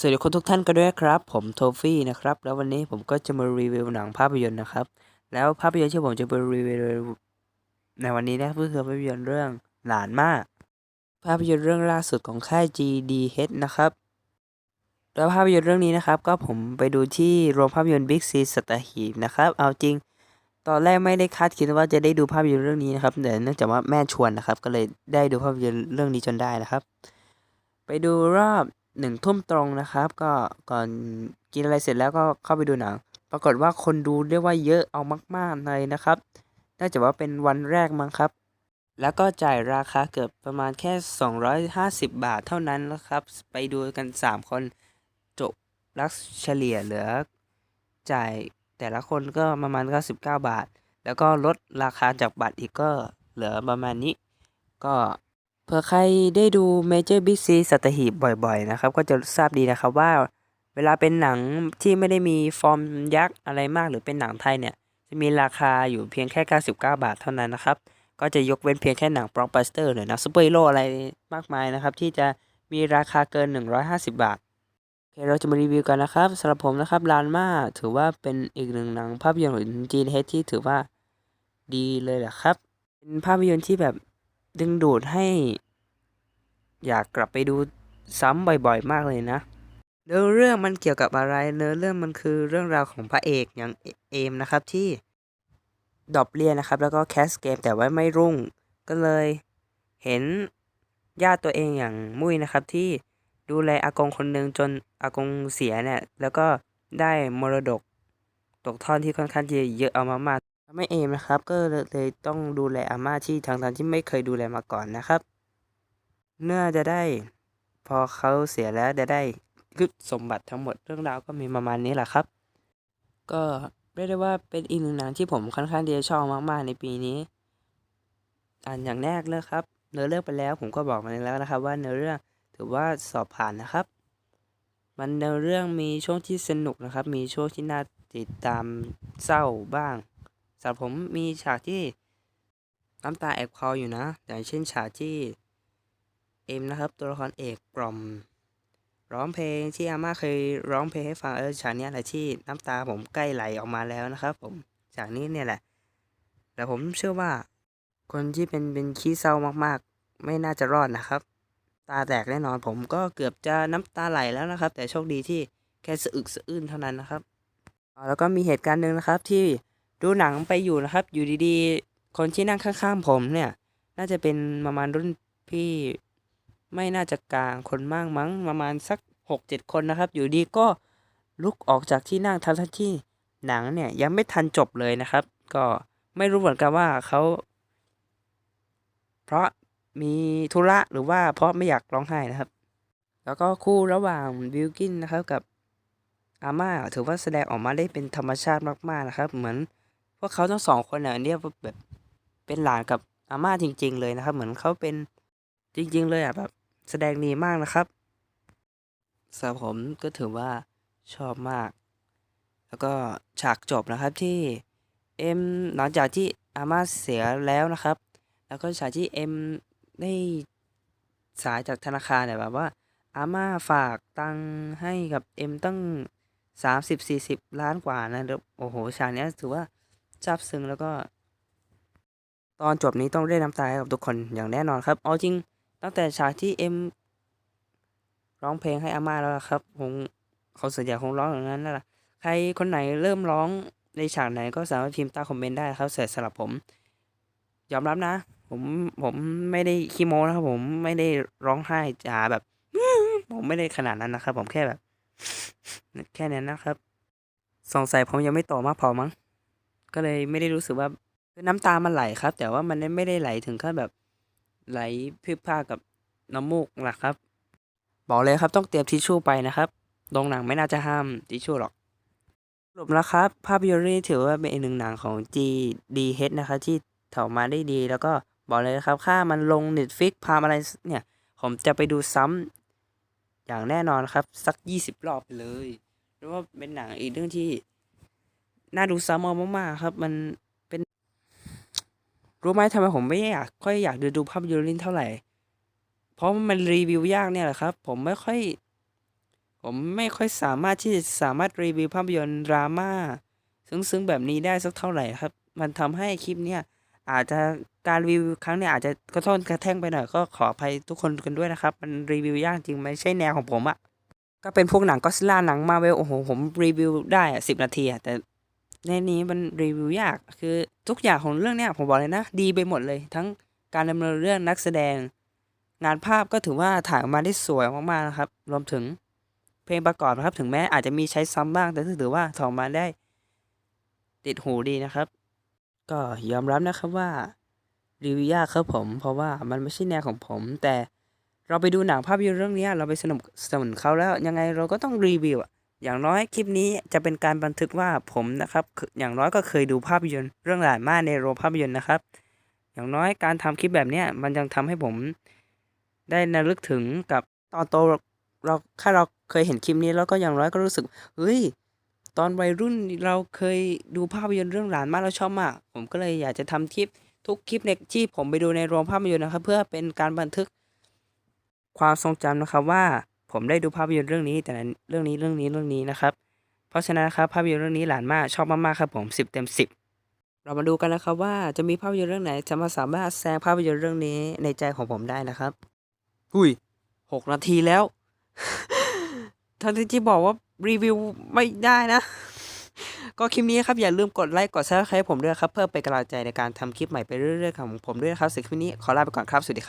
สวัสดีคนทุกท่านกันด้วยครับ ผมโทฟี่นะครับ แล้ววันนี้ผมก็จะมารีวิวหนังภาพยนตร์นะครับ แล้วภาพยนตร์ที่ผมจะมารีวิวในวันนี้นะก็คือภาพยนตร์เรื่องหลานมาก ภาพยนตร์เรื่องล่าสุดของค่าย GDH นะครับแล้วภาพยนตร์เรื่องนี้นะครับ ก็ผมไปดูที่โรงภาพยนตร์ Big C สัตหีบนะครับ เอาจริง ตอนแรกไม่ได้คาดคิดว่าจะได้ดูภาพยนตร์เรื่องนี้นะครับแต่เนื่องจากว่าแม่ชวนนะครับ ก็เลยได้ดูภาพยนตร์เรื่องนี้จนได้นะครับ ไปดูรอบ หนึ่งทุ่มตรงนะครับ ก็ก่อนกินอะไรเสร็จแล้วก็เข้าไปดูหนัง ปรากฏว่าคนดูเรียกว่าเยอะเอามากๆเลยนะครับน่าจะว่าเป็นวันแรกมั้งครับ แล้วก็จ่ายราคาเกือบประมาณแค่ 250 บาทเท่านั้นนะครับ ไปดูกัน 3 คนจบลักเฉลี่ยเหลือ จ่ายแต่ละคนก็ประมาณ 99 บาท แล้วก็ลดราคาจากบัตรอีกก็เหลือประมาณนี้ ก็ เผื่อใครได้ดู Major Big C สัตหีบบ่อยๆนะครับ ก็จะทราบดีนะครับว่า เวลาเป็นหนังที่ไม่ได้มีฟอร์มยักษ์อะไรมากหรือเป็นหนังไทยเนี่ย จะมีราคาอยู่เพียงแค่ 99 บาทเท่านั้นนะครับ ก็จะยกเว้นเพียงแค่หนังบล็อกบัสเตอร์หรือหนังซูเปอร์ฮีโร่อะไรมากมายนะครับ ที่จะมีราคาเกิน 150 บาทโอเคเราจะมารีวิวกันนะครับสำหรับผมนะครับลานมาถือว่าเป็นอีกหนึ่งหนังภาพยนตร์ของจีนเฮที่ถือว่าดีเลยแหละครับเป็นภาพยนตร์ที่แบบ ดึงดูดให้ อยากกลับไปดูซ้ำบ่อยๆ มากเลยนะเนื้อเรื่องมันเกี่ยวกับอะไร เนื้อเรื่องมันคือเรื่องราวของพระเอกอย่างเอมนะครับที่ดอปเรียนนะครับ แล้วก็แคสเกมแต่ว่าไม่รุ่ง ก็เลยเห็นญาติตัวเองอย่างมุ้ยนะครับ ที่ดูแลอากงคนหนึ่งจนอากงเสียเนี่ย แล้วก็ได้มรดกตกทอดที่ค่อนข้างจะเยอะเอามาก ทำให้เอมนะครับ ก็เลยต้องดูแลอาม่าที่ทางทางที่ไม่เคยดูแลมาก่อนนะครับเนื่อจะได้พอเขาเสียแล้วจะได้ยึดสมบัติทั้งหมดเรื่องราวก็มีประมาณนี้แหละครับ ก็เรียกได้ว่าเป็นอีกหนึ่งหนังที่ผมค่อนข้างที่จะชอบมากๆในปีนี้อ่านอย่างแรกเลยครับ เนื้อเรื่องไปแล้วผมก็บอกมาแล้วนะครับ ว่าเนื้อเรื่องถือว่าสอบผ่านนะครับ มันเนื้อเรื่องมีช่วงที่สนุกนะครับ มีช่วงที่น่าติดตามเศร้าบ้าง สำหรับผมมีฉากที่น้ำตาแอบคลออยู่นะ อย่างเช่นฉากที่เอ็มนะครับ ตัวละครเอกกล่อม ร้องเพลงที่อาม่าเคยร้องเพลงให้ฟังเออฉากนี้แหละที่น้ำตาผมใกล้ไหลออกมาแล้วนะครับ ผมฉากนี้เนี่ยแหละ แต่ผมเชื่อว่า คนที่เป็นเป็นขี้เศร้ามากๆ ไม่น่าจะรอดนะครับ ตาแตกแน่นอนผมก็เกือบจะน้ำตาไหลแล้วนะครับ แต่โชคดีที่แค่สะอึกสะอื้นเท่านั้นนะครับแล้วก็มีเหตุการณ์หนึ่งนะครับที่ ดูหนังไปอยู่นะครับ อยู่ดีๆ คนที่นั่งข้างๆผมเนี่ย น่าจะเป็นประมาณรุ่นพี่ไม่น่าจะกลางคนมากมั้งประมาณสักหกเจ็ดคนนะครับ อยู่ดีก็ลุกออกจากที่นั่งทั้งๆที่หนังเนี่ยยังไม่ทันจบเลยนะครับ ก็ไม่รู้เหมือนกันว่าเขาเพราะมีธุระหรือว่าเพราะไม่อยากร้องไห้นะครับ แล้วก็คู่ระหว่างบิลกินนะครับกับอาม่าถือว่าแสดงออกมาได้เป็นธรรมชาติมากๆนะครับ เหมือน พวกเขาทั้งสองคนเนี่ยเรียกว่าแบบเป็นหลานกับอาม่าจริง ๆ เลยนะครับ เหมือนเขาเป็นจริง ๆ เลยอะแบบแสดงดีมากนะครับสำหรับผมก็ถือว่าชอบมาก แล้วก็ฉากจบนะครับที่เอ็มหลังจากที่อาม่าเสียแล้วนะครับ แล้วก็ฉากที่เอ็มได้สายจากธนาคารเนี่ยแบบว่าอาม่าฝากตังให้กับเอ็มตั้งสามสิบสี่สิบล้านกว่านะโอ้โหฉากเนี้ยถือว่า ซาบซึ้งแล้วก็ ตอนจบนี้ต้องเรียกน้ำตาให้กับทุกคนอย่างแน่นอนครับ เอาจริงตั้งแต่ฉากที่เอ็มร้องเพลงให้อาม่าแล้วล่ะครับคงเขาสัญญาคงร้องอย่างนั้นนั่นแหละใครคนไหนเริ่มร้องในฉากไหนก็สามารถพิมพ์ใต้คอมเมนต์ได้ครับเสร็จสำหรับผม ยอมรับนะ ผมผมไม่ได้ขี้โมนะครับ ผมไม่ได้ร้องไห้จ๋าแบบ ผมไม่ได้ขนาดนั้นนะครับ ผมแค่แบบ แค่นั้นนะครับ สงสัยผมยังไม่โตมากพอมั้ง ก็เลยไม่ได้รู้สึกว่าคือน้ำตามันไหลครับ แต่ว่ามันไม่ได้ไหลถึงขั้นแบบไหลพริบพรากับน้ำมูกนะครับ บอกเลยครับต้องเตรียมทิชชู่ไปนะครับโรงหนังไม่น่าจะห้ามทิชชู่หรอกสรุปแล้วครับ ภาพยนตร์นี้ถือว่าเป็นอีกหนึ่งหนังของ GDH นะครับที่ถอมาได้ดี แล้วก็บอกเลยครับ ค่ามันลง Netflix พามอะไรเนี่ย ผมจะไปดูซ้ำอย่างแน่นอนครับ สัก 20 รอบไปเลยเพราะว่าเป็นหนังอีกเรื่องที่ น่าดูซ้ำเอามากๆครับ มันเป็นรู้ไหมทำไมผมไม่อยากค่อยอยากดูดูภาพยนตร์เรื่องเท่าไหร่ เพราะมันรีวิวยากเนี่ยแหละครับ ผมไม่ค่อย ผมไม่ค่อยสามารถที่จะสามารถรีวิวภาพยนตร์ดราม่าซึ้งๆแบบนี้ได้สักเท่าไหร่ครับ มันทำให้คลิปเนี้ยอาจจะการรีวิวครั้งเนี้ยอาจจะกระท่อนกระแท่งไปหน่อยก็ขออภัยทุกคนกันด้วยนะครับ มันรีวิวยากจริงไม่ใช่แนวของผมอะก็เป็นพวกหนังก็ซิล่าหนังมาเวลโอ้โหผมรีวิวได้อะสิบนาทีอะแต่ ในนี้มันรีวิวยาก คือทุกอย่างของเรื่องเนี้ยผมบอกเลยนะ ดีไปหมดเลย ทั้งการดำเนินเรื่องนักแสดง งานภาพก็ถือว่าถ่ายออกมาได้สวยมากๆนะครับ รวมถึงเพลงประกอบนะครับ ถึงแม้อาจจะมีใช้ซ้ำบ้าง แต่ถือว่าถ่ายออกมาได้ ติดหูดีนะครับ ก็ยอมรับนะครับว่ารีวิวยากครับผม เพราะว่ามันไม่ใช่แนวของผม แต่เราไปดูหนังภาพยนตร์เรื่องนี้เราไปสนับสนุนเขาแล้วยังไงเราก็ต้องรีวิวอะ อย่างน้อยคลิปนี้จะเป็นการบันทึกว่าผมนะครับ อย่างน้อยก็เคยดูภาพยนตร์เรื่องหลานมากในโรงภาพยนตร์นะครับ อย่างน้อยการทำคลิปแบบเนี้ยมันยังทำให้ผม ได้ระลึกถึงกับตอนโตเราเราถ้าเราเคยเห็นคลิปนี้แล้วก็อย่างน้อยก็รู้สึกเฮ้ยตอนวัยรุ่นเราเคยดูภาพยนตร์เรื่องหลานมากเราชอบมาก ผมก็เลยอยากจะทำคลิปทุกคลิปในที่ผมไปดูในโรงภาพยนตร์นะครับ เพื่อเป็นการบันทึกความทรงจำนะครับว่า ผมได้ดูภาพยนตร์เรื่องนี้แต่เรื่องนี้เรื่องนี้เรื่องนี้นะครับ เพราะฉะนั้นนะครับภาพยนตร์เรื่องนี้หลานมากชอบมากๆครับผมสิบเต็มสิบเรามาดูกันนะครับว่าจะมีภาพยนตร์เรื่องไหนจะมาสามารถแซงภาพยนตร์เรื่องนี้ในใจของผมได้นะครับอุ้ยหกนาทีแล้วทันทีที่บอกว่ารีวิวไม่ได้นะ ก็คลิปนี้ครับอย่าลืมกดไลค์กดแชร์ให้ผมด้วยครับเพื่อเป็นกำลังใจในการทำคลิปใหม่ไปเรื่อยๆของผมด้วยนะครับสำหรับคลิปนี้ขอลาไปก่อนครับสวัสดีครับ